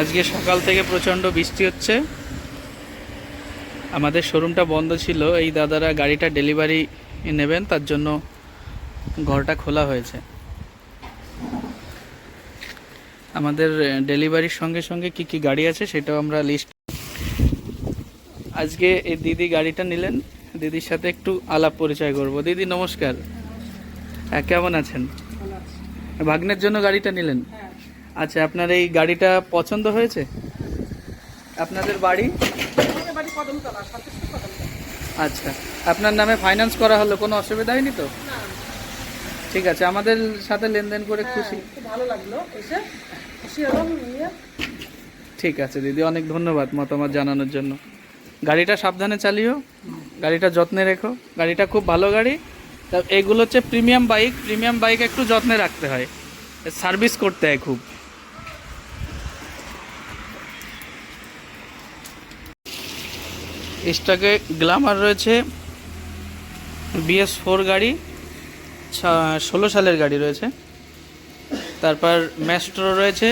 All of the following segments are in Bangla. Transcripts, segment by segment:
আজকে সকাল থেকে প্রচণ্ড বৃষ্টি হচ্ছে। আমাদের শোরুমটা বন্ধ ছিল এই দাদারা গাড়িটা ডেলিভারি নেবেন তার জন্য ঘরটা খোলা হয়েছে। আমাদের ডেলিভারির সঙ্গে সঙ্গে কি কি গাড়ি আছে সেটাও আমরা লিস্ট আজকে এই দিদি গাড়িটা নিলেন দিদির সাথে একটু আলাপ পরিচয় করব। দিদি নমস্কার। হ্যাঁ কেমন আছেন? ভাগ্নের জন্য গাড়িটা নিলেন? হ্যাঁ। আচ্ছা আপনার এই গাড়িটা পছন্দ হয়েছে? আপনাদের বাড়ি? আচ্ছা আপনার নামে ফাইন্যান্স করা হলো কোনো অসুবিধা হয়নি তো? ঠিক আছে আমাদের সাথে লেনদেন করে খুশি। হ্যাঁ, ভালো লাগল এসে খুশি হলাম ঠিক আছে দিদি অনেক ধন্যবাদ মতামত জানানোর জন্য। গাড়িটা সাবধানে চালিও গাড়িটা যত্নে রেখো। গাড়িটা খুব ভালো গাড়ি। তা এগুলো হচ্ছে প্রিমিয়াম বাইক প্রিমিয়াম বাইক একটু যত্নে রাখতে হয়। সার্ভিস করতে হয় খুব। স্টকে গ্লামার রয়েছে, বিএস ফোর গাড়ি ষোলো সালের গাড়ি রয়েছে। তারপর ম্যাস্ট্রো রয়েছে,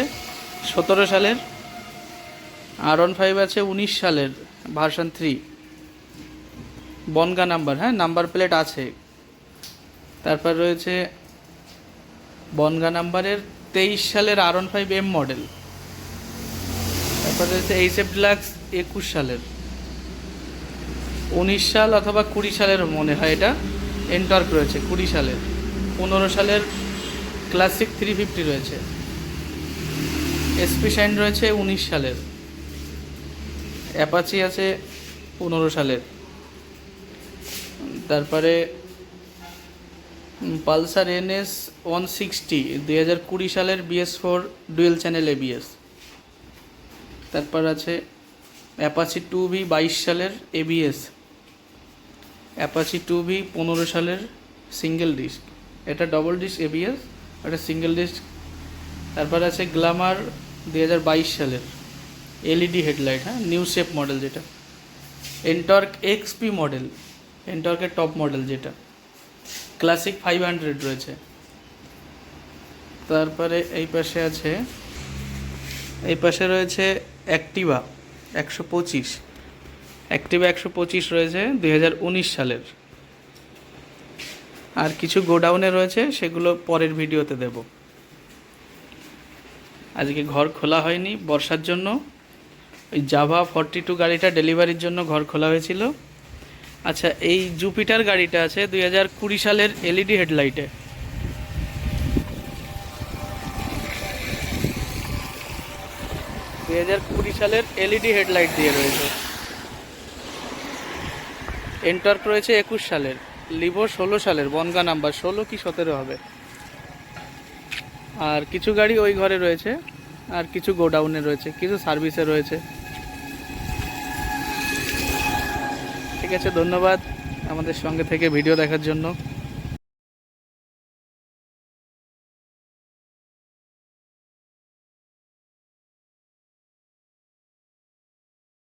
সতেরো সালের। আর ওয়ান ফাইভ আছে, উনিশ সালের, ভার্সন থ্রি। বনগা নাম্বার হ্যাঁ নাম্বার প্লেট আছে। তারপর রয়েছে বনগা নাম্বারের তেইশ সালের আর ওয়ান ফাইভ এম মডেল। তারপর রয়েছে এইচ এফ ডিলাক্স একুশ সালের। উনিশ সাল অথবা কুড়ি সালের মনে হয় এটা, এন্টর্ক রয়েছে, কুড়ি সালের। পনেরো সালের ক্লাসিক থ্রি ফিফটি রয়েছে। এসপি শাইন রয়েছে উনিশ সালের। অ্যাপাচি আছে পনেরো সালের। তারপরে পালসার এনএস ওয়ান সিক্সটি, দুই হাজার কুড়ি সালের BS four dual channel ABS তারপর আছে অ্যাপাচি টু ভি বাইশ সালের এবিএস অ্যাপাচি টু ভি পনেরো সালের সিঙ্গেল ডিস্ক এটা ডবল ডিস্ক এবিএস এটা সিঙ্গেল ডিস্ক তারপর আছে গ্লামার দুই সালের এলইডি হেডলাইট হ্যাঁ? নিউ শেপ মডেল যেটা। এন্টর্ক এক্সপি মডেল এন্টর্কের টপ মডেল যেটা। ক্লাসিক ফাইভ হান্ড্রেড রয়েছে। তারপরে এই পাশে আছে, এই পাশে রয়েছে অ্যাক্টিভা একশো পঁচিশ। অ্যাক্টিভা একশো পঁচিশ রয়েছে দুই হাজার উনিশ সালের। আর কিছু গোডাউনে রয়েছে, সেগুলো পরের ভিডিওতে দেব। আজকে ঘর খোলা হয়নি বর্ষার জন্য। ওই জাভা ফর্টি টু গাড়িটা ডেলিভারির জন্য ঘর খোলা হয়েছিল। আচ্ছা এই জুপিটার গাড়িটা আছে দুই হাজার কুড়ি সালের এলইডি হেডলাইটে। দুই হাজার কুড়ি সালের এলইডি হেডলাইট দিয়ে রয়েছে। এন্টর্ক রয়েছে একুশ সালের। লিভো ষোলো সালের। বনগা নাম্বার ষোলো কি সতেরো হবে? আর কিছু গাড়ি ওই ঘরে রয়েছে, আর কিছু গোডাউনে রয়েছে, কিছু সার্ভিসে রয়েছে। ঠিক আছে, ধন্যবাদ আমাদের সঙ্গে থেকে ভিডিও দেখার জন্য।